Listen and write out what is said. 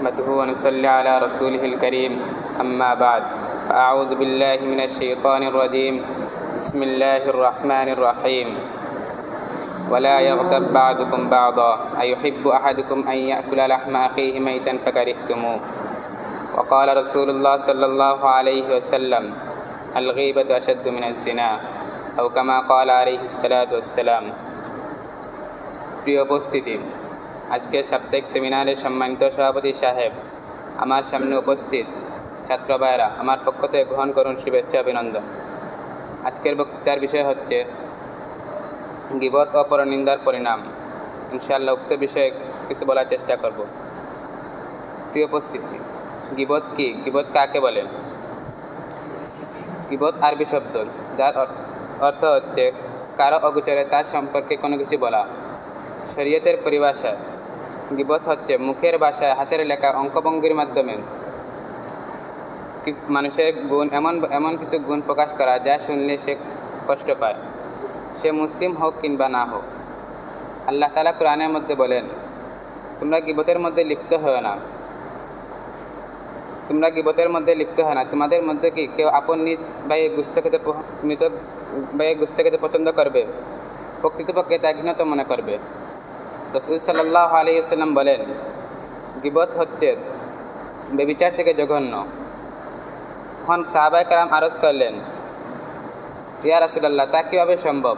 نحمده ونصلي على رسوله الكريم أما بعد فأعوذ بالله من الشيطان الرجيم بسم الله الرحمن الرحيم ولا يغتب بعضكم بعضا أيحب أحدكم أن يأكل لحم أخيه ميتا فكرهتموه وقال رسول الله صلى الله عليه وسلم الغيبة أشد من الزنا أو كما قال عليه الصلاة والسلام প্রিয় উপস্থিতি আজকের সাপ্তাহিক সেমিনারের সম্মানিত সভাপতি সাহেব, আমার সামনে উপস্থিত ছাত্র আমার পক্ষ থেকে গ্রহণ করুন শুভেচ্ছা অভিনন্দন। আজকের বক্তৃতার বিষয় হচ্ছে গিবত ও পরনিন্দার পরিণাম। ইনশাআল্লাহ উক্ত বিষয়ে কিছু বলার চেষ্টা করব। প্রিয় উপস্থিতি, গিবত কি? গিবত কাকে বলে? গিবত আরবি শব্দ, যার অর্থ হচ্ছে কারও অগোচরে তার সম্পর্কে কোনো কিছু বলা। শরীয়তের পরিভাষায় গিবত হচ্ছে মুখের ভাষায় হাতের লেখা অঙ্কভঙ্গির মাধ্যমে। মানুষের গুণ এমন এমন কিছু গুণ প্রকাশ করা যা শুনলে সে কষ্ট পায়। সে মুসলিম হোক কিংবা না হোক। আল্লাহ তালা কোরআনের মধ্যে বলেন, তোমরা গিবতের মধ্যে লিপ্ত হও না। তোমরা গিবতের মধ্যে লিপ্ত হয় না। তোমাদের মধ্যে কি কেউ আপন নিজ ভাইয়ে গুস্ত খেতে মৃত ভাইয়ে গুস্ত খেতে পছন্দ করবে? প্রকৃতপক্ষে তা ঘৃণত মনে করবে। রসুল সাল্লাহ আলিয়াল্লাম বলেন, গিবত হচ্ছে বেবিচার থেকে জঘন্য। তখন সাহাবাই কালাম আরজ করলেন, ইয়া রাসুলাল্লাহ, তা কীভাবে সম্ভব?